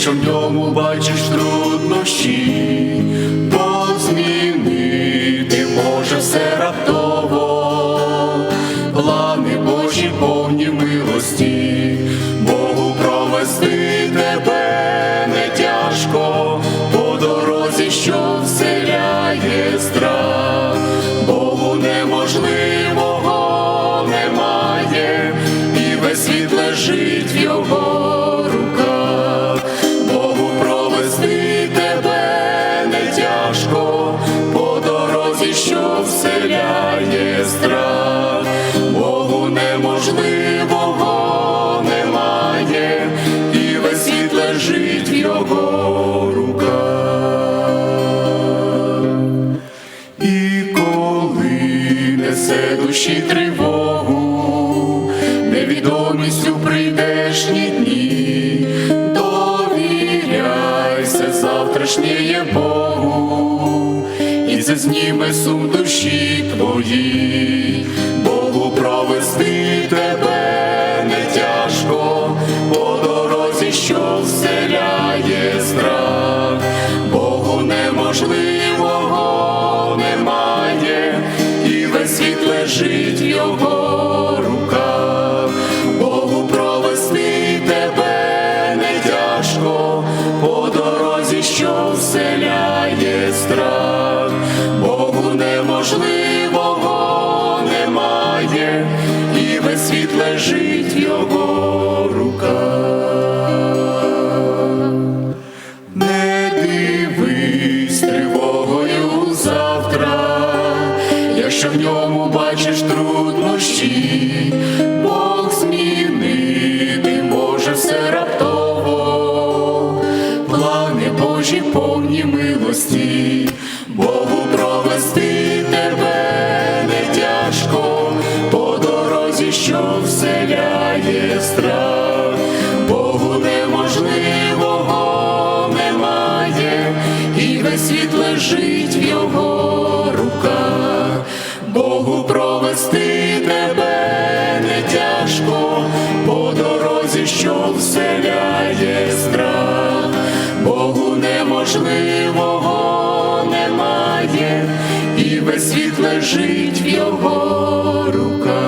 якщо в ньому бачиш труднощі, Бог змінити може все раптово, плани Божі повні милості, Богу провести тебе не тяжко по дорозі, що вселяє страх, Богу неможливого тяжко по дорозі, що вселяє страх, Богу неможливого немає, і весь світ лежить в його руках. І коли несе душі тривогу, невідомістю прийдешні дні, довіряйся завтрашнє Богу, і зніме сум душі твої, Богу провести тебе не тяжко по дорозі, що вселяє страх, Богу неможливого немає, і весь світ лежить в його руках, Богу провести тебе не тяжко по дорозі, що вселяє страх, якщо в ньому бачиш труднощі, Бог змінити може все раптово, плани Божі повні милості, Богу провести тебе не тяжко. По дорозі, що вселяє страх, є страх, Богу неможливого немає, і весь світ лежить в його руках.